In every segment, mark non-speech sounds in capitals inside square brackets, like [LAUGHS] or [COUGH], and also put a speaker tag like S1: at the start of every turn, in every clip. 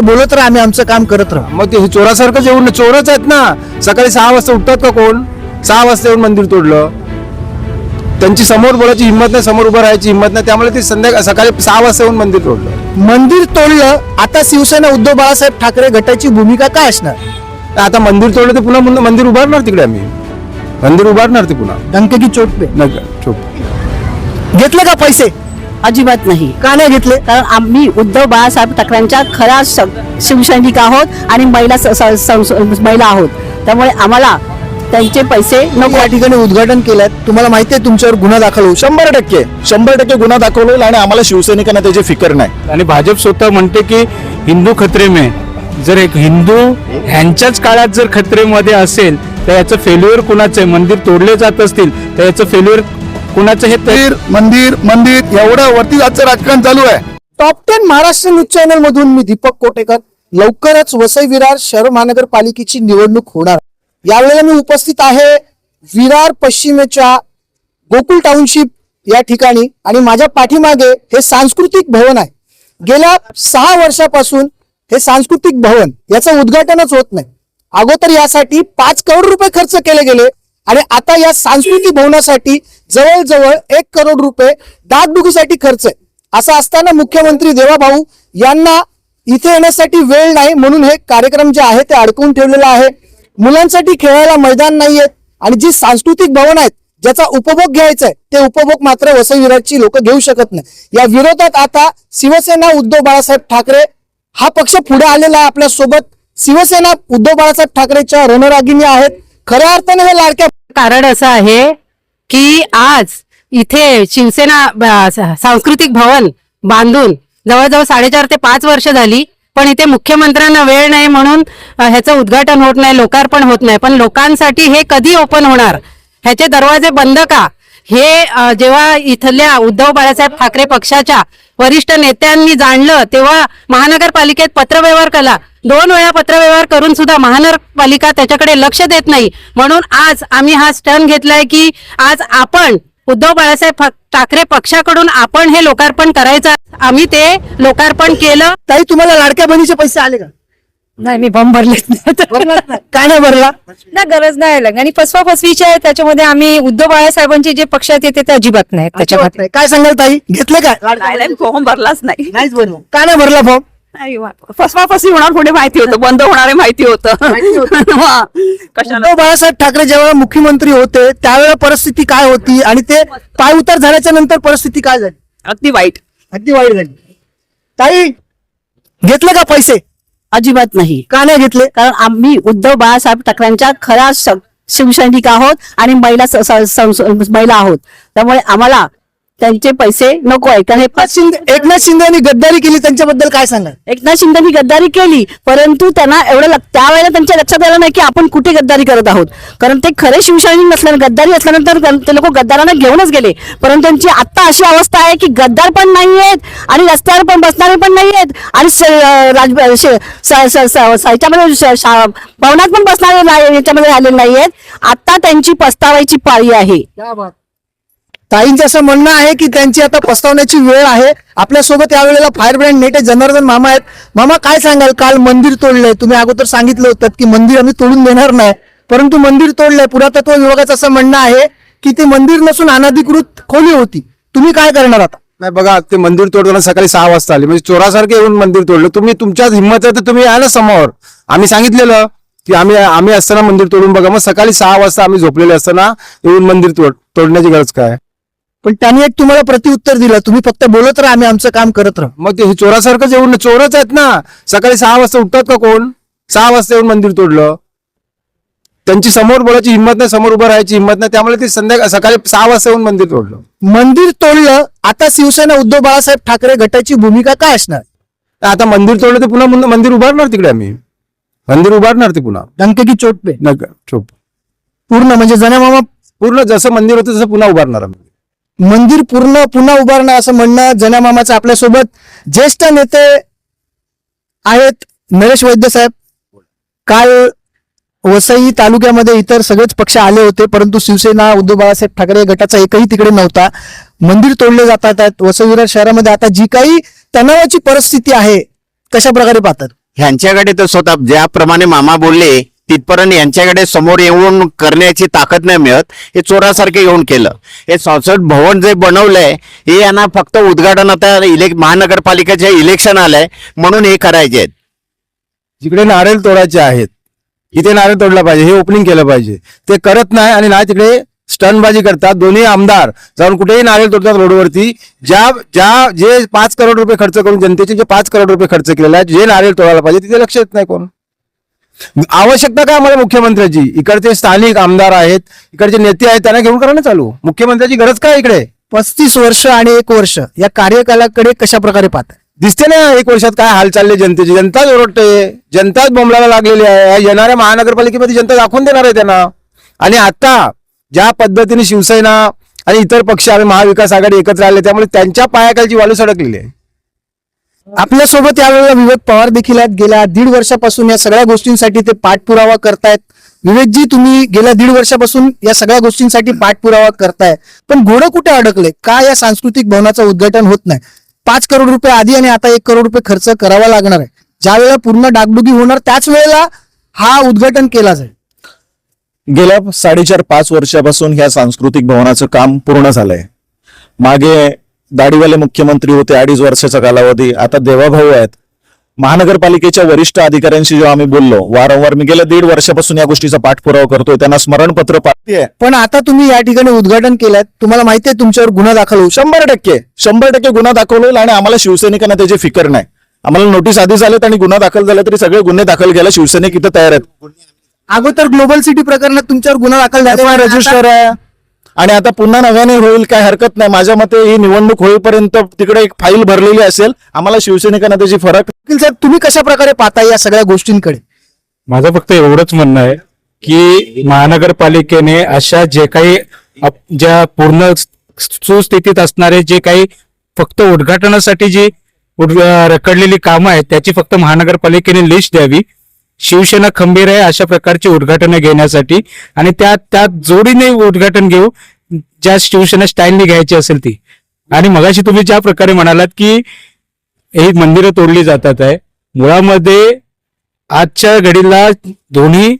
S1: बोलत राहा आम्ही आमचं काम करत राहू.
S2: मग ते चोरासारखंच येऊन चोरच आहेत ना. सकाळी सहा वाजता उठतात का कोण? सहा वाजता येऊन मंदिर तोडलं. त्यांची समोर बोलायची हिंमत नाही समोर उभं राहायची हिंमत नाही. त्यामुळे ते संध्याकाळ सकाळी सहा वाजता येऊन मंदिर तोडलं.
S1: मंदिर तोडलं आता शिवसेना उद्धव बाळासाहेब ठाकरे गटाची भूमिका काय असणार?
S2: आता मंदिर तोडलं ते पुन्हा मंदिर उभारणार तिकडे आम्ही. मंदिर उभारणार ते पुन्हा.
S1: डंके की चोट पे.
S2: नका चुप
S1: घेतले का पैसे?
S3: अजिबात नाही.
S1: का नाही घेतले?
S3: कारण आम्ही उद्धव बाळासाहेब ठाकरेंच्या खऱ्या श- शिवसैनिक आहोत आणि महिला स- स- स- महिला आहोत. त्यामुळे आम्हाला त्यांचे पैसे नको.
S1: या ठिकाणी उद्घाटन केलंय तुम्हाला माहिती आहे तुमच्यावर गुन्हा दाखल होऊ.
S4: शंभर टक्के शंभर टक्के गुन्हा दाखल होईल आणि आम्हाला शिवसैनिकांना त्याची फिकर नाही.
S5: आणि भाजप स्वतः म्हणते की हिंदू खत्रे में. जर एक हिंदू ह्यांच्याच काळात जर खत्रेमध्ये असेल तर याचं फेल्युअर कुणाचं आहे? मंदिर तोडले जात असतील तर याचं फेल्युअर कुणाचं हे तर
S4: मंदिर मंदिर एवढं वरती आजचं राजकारण चालू आहे.
S1: Top ten Maharashtra news channel मधून मी दीपक कोटेकर. लवकरच वसई विरार शहर महानगरपालिकेची निवडणूक होणार. यावेळेला मी उपस्थित आहे विरार पश्चिमेच्या गोकुल टाउनशिप या ठिकाणी आणि माझ्या पाठीमागे हे सांस्कृतिक भवन आहे. गेल्या सहा वर्षापासून हे सांस्कृतिक भवन याचं उद्घाटनच होत नाही. अगोदर यासाठी पाच करोड रुपये खर्च केले गेले आणि आता या सांस्कृतिक भवनासाठी जवळजवळ एक करोड रुपये दागडुगीसाठी खर्च आहे. असं असताना मुख्यमंत्री देवाभाऊ यांना इथे येण्यासाठी वेळ नाही म्हणून हे कार्यक्रम जे आहे ते अडकवून ठेवलेला आहे. मुलांसाठी खेळायला मैदान नाहीयेत आणि जी सांस्कृतिक भवन आहेत ज्याचा उपभोग घ्यायचा आहे ते उपभोग मात्र वसई विराटची लोक घेऊ शकत नाही. या विरोधात आता शिवसेना उद्धव बाळासाहेब ठाकरे हा पक्ष पुढे आलेला आहे आपल्यासोबत. शिवसेना उद्धव बाळासाहेब ठाकरेच्या रणरागिणी आहेत. खऱ्या अर्थाने हे लाडक्या
S6: कारण असं आहे की आज इथे शिवसेना सांस्कृतिक भवन बांधून जवळजवळ साडेचार ते पाच वर्ष झाली पण इथे मुख्यमंत्र्यांना वेळ नाही म्हणून ह्याचं उद्घाटन होत नाही लोकार्पण होत नाही. पण लोकांसाठी हे कधी ओपन होणार? ह्याचे दरवाजे बंद का? हे जेव्हा इथल्या उद्धव बाळासाहेब ठाकरे पक्षाच्या वरिष्ठ नेत्यांनी जाणलं तेव्हा महानगरपालिकेत पत्रव्यवहार केला. दोन वेळा पत्रव्यवहार करून सुद्धा महानगरपालिका त्याच्याकडे लक्ष देत नाही. म्हणून आज आम्ही हा स्टर्न घेतलाय की आज आपण उद्धव बाळासाहेब ठाकरे पक्षाकडून आपण हे लोकार्पण करायचं. आम्ही ते लोकार्पण केलं.
S1: ताई तुम्हाला लाडक्या बहिणीचे पैसे आले का?
S7: नाही मी बॉम्ब भरलेच नाही. [LAUGHS]
S1: नाही. काय नाही भरला?
S7: ना गरज नाही लागली आणि फसवा फसवीचे आहे त्याच्यामध्ये आम्ही उद्धव बाळासाहेबांचे जे पक्षात येते ते अजिबात
S1: अजिबात
S7: त्याच्यामध्ये
S1: नाही. काय सांगाल ताई? घेतले काय?
S8: नाही? फॉर्म भरलाच नाही.
S1: नाहीच भरला. का नाही भरला फॉर्म
S8: नाही फसवा फसवी होणार पुढे माहिती होतं. बंद होणार माहिती होतं. [LAUGHS]
S1: उद्धव बाळासाहेब ठाकरे जेव्हा मुख्यमंत्री होते त्यावेळेला परिस्थिती काय होती? आणि ते पाय उतार झाल्याच्यानंतर परिस्थिती काय झाली?
S8: अगदी वाईट.
S1: अगदी वाईट झाली. ताई घेतले का पैसे?
S3: अजिबात नाही.
S1: का नाही घेतले?
S3: कारण आम्ही उद्धव बाळासाहेब ठाकरेंच्या खऱ्या शिवसैनिक आहोत आणि महिला महिला आहोत. त्यामुळे आम्हाला त्यांचे पैसे नको आहे कारण हे
S1: एकनाथ शिंदे एकनाथ शिंदे यांनी गद्दारी केली त्यांच्याबद्दल काय सांगाल?
S3: एकनाथ शिंदेनी गद्दारी केली परंतु त्यांना एवढं लक- त्यावेळेला त्यांच्या लक्षात आलं नाही की आपण कुठे गद्दारी करत आहोत. कारण ते खरे शिवसैनिक नसल्यानं गद्दारी असल्यानंतर ते लोक गद्दारांना घेऊनच गेले. परंतु त्यांची आता अशी अवस्था आहे की गद्दार पण नाही आहेत आणि रस्त्यावर पण बसणारे पण नाही आहेत आणि स- अं, राज श- स- स- स- स- याच्यामध्ये श- शा- भवनात पण बसणारे नाही- याच्यामध्ये आलेले नाही आहेत आता त्यांची पस्तावायची पाळी आहे.
S1: ताईंचं असं म्हणणं आहे की त्यांची आता पस्तावण्याची वेळ आहे आपल्यासोबत यावेळेला फायर ब्रँड नेते जनार्दन मामा आहेत. मामा काय सांगाल? काल मंदिर तोडलंय. तुम्ही अगोदर सांगितलं होतं की मंदिर आम्ही तोडून देणार नाही. परंतु मंदिर तोडलंय. पुरातत्व विभागाचं असं म्हणणं आहे की ते मंदिर नसून अनधिकृत खोली होती. तुम्ही काय करणार आता?
S2: नाही बघा ते मंदिर तोडताना सकाळी सहा वाजता आले. म्हणजे चोरासारखे येऊन मंदिर तोडलं. तुम्ही तुमच्याच हिंमत आहे तर तुम्ही या ना समोर. आम्ही सांगितलेलं की आम्ही आम्ही असताना मंदिर तोडून बघा. मग सकाळी सहा वाजता आम्ही झोपलेले असताना येऊन मंदिर तोड तोडण्याची गरज काय?
S1: पण त्यांनी एक तुम्हाला प्रत्युत्तर दिलं. तुम्ही फक्त बोलत राहा आम्ही आमचं काम करत राहू.
S2: मग ते चोरासारखंच येऊन चोरच आहेत ना. सकाळी सहा वाजता उठतात का कोण? सहा वाजता येऊन मंदिर तोडलं. त्यांची समोर बोलायची हिंमत नाही समोर उभं राहायची हिंमत नाही. त्यामुळे ते संध्याकाळ सकाळी सहा वाजता येऊन मंदिर तोडलं.
S1: मंदिर तोडलं. आता शिवसेना उद्धव बाळासाहेब ठाकरे गटाची भूमिका काय असणार?
S2: आता मंदिर तोडलं ते पुन्हा मंदिर उभारणार तिकडे आम्ही. मंदिर उभारणार ते पुन्हा.
S1: डंके की चोट पे?
S2: नका चुप
S1: पूर्ण म्हणजे जण्या मामा
S2: पूर्ण जसं मंदिर होतं तसं पुन्हा उभारणार आम्ही.
S1: मंदिर पूर्ण पुन्हा उभारणं असं म्हणणं जन्या मामाचं आपल्यासोबत ज्येष्ठ नेते आहेत नरेश वैद्य साहेब. काल वसई तालुक्यामध्ये इतर सगळेच पक्ष आले होते परंतु शिवसेना उद्धव बाळासाहेब ठाकरे गटाचा एकही तिकडे नव्हता. मंदिर तोडले जातात आहेत. वसई शहरामध्ये आता जी काही तणावाची परिस्थिती आहे कशा प्रकारे पाहतात?
S9: ह्यांच्याकडे तर स्वतः ज्याप्रमाणे मामा बोलले तिथपर्यंत यांच्याकडे समोर येऊन करण्याची ताकद नाही मिळत. हे चोरासारखे येऊन केलं. हे संसद भवन जे बनवलंय हे यांना फक्त उद्घाटन आता इलेक् महानगरपालिकेचे इलेक्शन आलंय म्हणून हे करायचे आहेत.
S2: जिकडे नारळ तोडायचे आहेत इथे नारळ तोडला पाहिजे हे ओपनिंग केलं पाहिजे. ते करत नाही आणि नाही तिकडे स्टनबाजी करतात. दोन्ही आमदार जाऊन कुठेही नारळ तोडतात रोडवरती. ज्या ज्या जे पाच करोड रुपये खर्च करून जनतेचे जे पाच करोड रुपये खर्च केलेला आहे जे नारळ तोडायला पाहिजे तिथे लक्ष येत नाही कोण. आवश्यकता काय आम्हाला मुख्यमंत्र्याची? इकडचे स्थानिक आमदार आहेत इकडचे नेते आहेत त्यांना घेऊन करा ना चालू. मुख्यमंत्र्याची गरज काय इकडे?
S1: पस्तीस वर्ष आणि एक वर्ष या कार्यकालाकडे कशा प्रकारे पाहताय?
S2: दिसते ना एक वर्षात काय हाल चालले जनतेची. जनताच ओरडते जनताच बोंबलाला लागलेली आहे. येणाऱ्या महानगरपालिकेमध्ये जनता दाखवून देणार आहे त्यांना. आणि आता ज्या पद्धतीने शिवसेना आणि इतर पक्ष आणि महाविकास आघाडी एकत्र आले त्यामुळे त्यांच्या पायाखालची वालू सडकलेली आहे.
S1: आपल्यासोबत यावेळेला विवेक पवार देखील आहेत. गेल्या दीड वर्षापासून या सगळ्या गोष्टींसाठी ते पाठपुरावा करतायत. विवेकजी तुम्ही गेल्या दीड वर्षापासून या सगळ्या गोष्टींसाठी पाठपुरावा करताय. पण घोडं कुठे अडकले? का या सांस्कृतिक भवनाचं उद्घाटन होत नाही? पाच करोड रुपये आधी आणि आता एक करोड रुपये खर्च करावा लागणार आहे. ज्या वेळेला पूर्ण डागडुगी होणार त्याच वेळेला हा उद्घाटन केला जाईल.
S4: गेल्या साडेचार पाच वर्षापासून ह्या सांस्कृतिक भवनाचं काम पूर्ण झालंय. मागे दाढीवाले मुख्यमंत्री होते अडीच वर्षाचा कालावधी. आता देवाभाऊ आहेत. महानगरपालिकेच्या वरिष्ठ अधिकाऱ्यांशी जेव्हा आम्ही बोललो वारंवार मी गेल्या दीड वर्षापासून या गोष्टीचा पाठपुरावा करतोय त्यांना स्मरणपत्र पाठते
S1: पण आता तुम्ही या ठिकाणी उद्घाटन केलंय तुम्हाला माहिती आहे तुमच्यावर गुन्हा दाखल होऊ शकतो.
S4: शंभर टक्के. शंभर टक्के गुन्हा दाखल होईल आणि आम्हाला शिवसैनिकांना त्याची फिकर नाही. आम्हाला नोटीस आधी झालेत आणि गुन्हा दाखल झाला तरी सगळे गुन्हे दाखल घ्यायला शिवसैनिक इथं तयार आहेत.
S1: अगोदर ग्लोबल सिटी प्रकरणात तुमच्यावर गुन्हा दाखल झाला
S4: रजिस्टर आहे. आणि आता पुन्हा नव्याने होईल काय हरकत नाही. माझ्या मते ही निवडणूक होईपर्यंत तिकडे एक फाईल भरलेली असेल. आम्हाला शिवसैनिकांना त्याची फरक
S1: साहेब तुम्ही कशा प्रकारे पाहता या सगळ्या गोष्टींकडे?
S5: माझं फक्त एवढंच म्हणणं आहे की महानगरपालिकेने अशा जे काही ज्या पूर्ण सुस्थितीत असणारे जे काही फक्त उद्घाटनासाठी जी रखडलेली कामं आहेत त्याची फक्त महानगरपालिकेने लिस्ट द्यावी. शिवसेना खंबीर आहे अशा प्रकारची उद्घाटनं घेण्यासाठी. आणि त्या त्या जोडीने उद्घाटन घेऊ ज्या शिवसेना स्टाईलने घ्यायची असेल ती. आणि मगाशी तुम्ही ज्या प्रकारे म्हणालात की ही मंदिरं तोडली जातात आहे मुळामध्ये आजच्या घडीला दोन्ही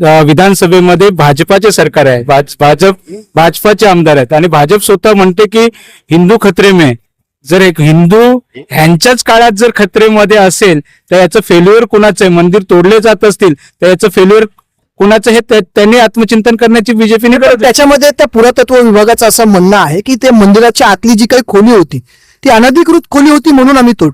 S5: विधानसभेमध्ये भाजपाचे सरकार आहे. भाज- भाजप भाजपाचे आमदार आहेत. आणि भाजप स्वतः म्हणते की हिंदू खत्रे में जर एक हिंदू ह्यांच्याच काळात जर खतरेमध्ये असेल तर याचं फेल्युअर कुणाचं आहे? मंदिर तोडले जात असतील तर याचं फेल्युअर कुणाचं हे त्या- त्यांनी आत्मचिंतन करण्याची बीजेपीने
S1: तर त्याच्यामध्ये त्या पुरातत्व विभागाचं असं म्हणणं आहे की ते मंदिराच्या आतली जी काही खोली होती ती अनधिकृत खोली होती म्हणून आम्ही तोड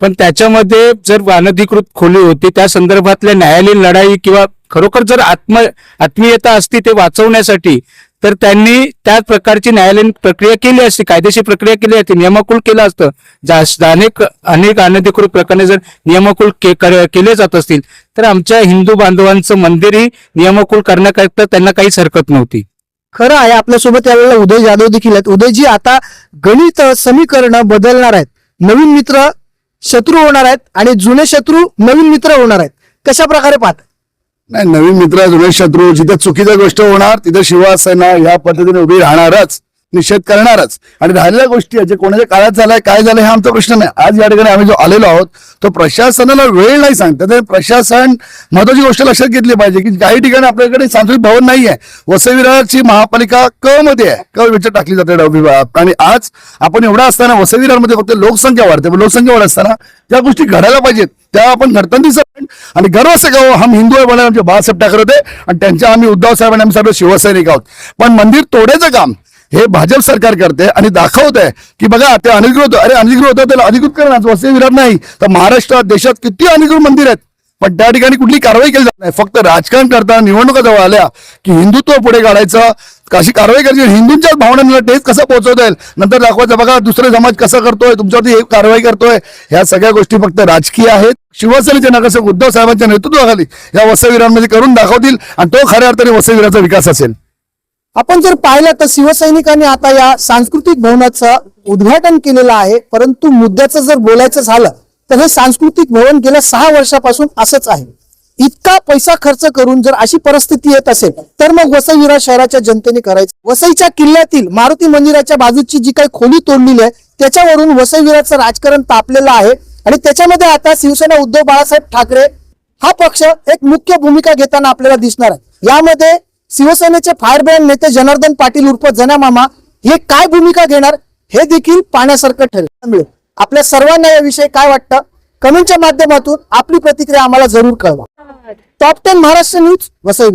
S5: पण त्याच्यामध्ये जर अनधिकृत खोली होती त्या संदर्भातल्या न्यायालयीन लढाई किंवा खरोखर जर आत्म आत्मीयता असती ते वाचवण्यासाठी तर त्यांनी त्या प्रकारची न्यायालयीन प्रक्रिया केली असती कायदेशीर प्रक्रिया केली असती नियमाकुल केलं असतं. अनेक अनेक अनधिकृत प्रकरणे जर नियमाकुल के- कर- केले जात असतील तर आमच्या हिंदू बांधवांचं मंदिरही नियमाकुल करण्याकरता त्यांना काहीच हरकत नव्हती.
S1: खरं आहे आपल्यासोबत यावेळेला उदय जाधव देखील आहेत. उदयजी आता गणित समीकरण बदलणार आहेत. नवीन मित्र शत्रू होणार आहेत आणि जुने शत्रू नवीन मित्र होणार आहेत. कशा प्रकारे पाहत?
S10: नाही नवीन मित्र जुने शत्रू जिथे चुकीच्या गोष्ट होणार तिथे शिवसेना या पद्धतीने उभी राहणारच. निषेध करणारच. आणि राहिलेल्या गोष्टी आहेत, जे कोणाच्या काळात झालाय काय झालंय हा आमचा प्रश्न नाही. आज या ठिकाणी आम्ही जो आलेलो आहोत तो प्रशासनाला वेळ नाही सांगतात ते प्रशासन महत्वाची गोष्ट लक्षात घेतली पाहिजे की काही ठिकाणी आपल्याकडे सांस्कृतिक भवन नाही आहे. वसविराची महापालिका क मध्ये आहे. क विचार टाकली जाते आणि आज आपण एवढा असताना वसविरामध्ये फक्त लोकसंख्या वाढते. लोकसंख्या वाढत असताना त्या गोष्टी घडायला पाहिजेत. त्या आपण घडताना दिसत आणि गर्व असं गाव हो, हम हिंदू आहे म्हणून आमचे बाळासाहेब ठाकरे होते. आणि त्यांच्या आम्ही उद्धव साहेब आणि आम्ही सर्व शिवसैनिक आहोत. पण मंदिर तोडायचं काम हे भाजप सरकार करते आणि दाखवत आहे की बघा ते अनधिकृत अरे अनधिकृत होतं त्याला अधिकृत करणार वसई विरार नाही. तर महाराष्ट्रात देशात किती अनधिकृत मंदिर आहेत? पण त्या ठिकाणी कुठली कारवाई केली जात नाही. फक्त राजकारण करताना निवडणुका जवळ आल्या की हिंदुत्व पुढे काढायचं कशी कारवाई करायची. हिंदूंच्याच भावनांना टेस्ट कसं पोहोचवता येईल? नंतर दाखवायचं बघा दुसरे समाज कसा करतोय तुमच्यावरती एक कारवाई करतोय. ह्या सगळ्या गोष्टी फक्त राजकीय आहेत. शिवसेनेचे नगरसेवक उद्धव साहेबांच्या नेतृत्वाखाली या वसविरांमध्ये करून दाखवतील आणि तो खऱ्या अर्थाने वसविराचा विकास असेल.
S1: आपण जर पाहिलं तर शिवसैनिकांनी आता या सांस्कृतिक भवनाचं उद्घाटन केलेलं आहे परंतु मुद्द्याचं जर बोलायचं झालं तर हे सांस्कृतिक भवन गेल्या सहा वर्षापासून असंच आहे. इतका पैसा खर्च करून जर अशी परिस्थिती येत असेल तर मग वसई विरार शहराच्या जनतेने करायचं. वसईच्या किल्ल्यातील मारुती मंदिराच्या बाजूची जी काही खोली तोडलेली आहे त्याच्यावरून वसई विरारचं राजकारण तापलेलं आहे. आणि त्याच्यामध्ये आता शिवसेना उद्धव बाळासाहेब ठाकरे हा पक्ष एक मुख्य भूमिका घेताना आपल्याला दिसणार आहे. यामध्ये शिवसेनेचे फायर ब्रँड नेते जनार्दन पाटील उर्फ जना मामा हे काय भूमिका घेणार हे देखील पाहण्यासारखं ठरेल. आपल्या सर्वांना याविषयी काय वाटतं? कमेंटच्या माध्यमातून आपली प्रतिक्रिया आम्हाला जरूर कळवा. Top ten Maharashtra news Vasai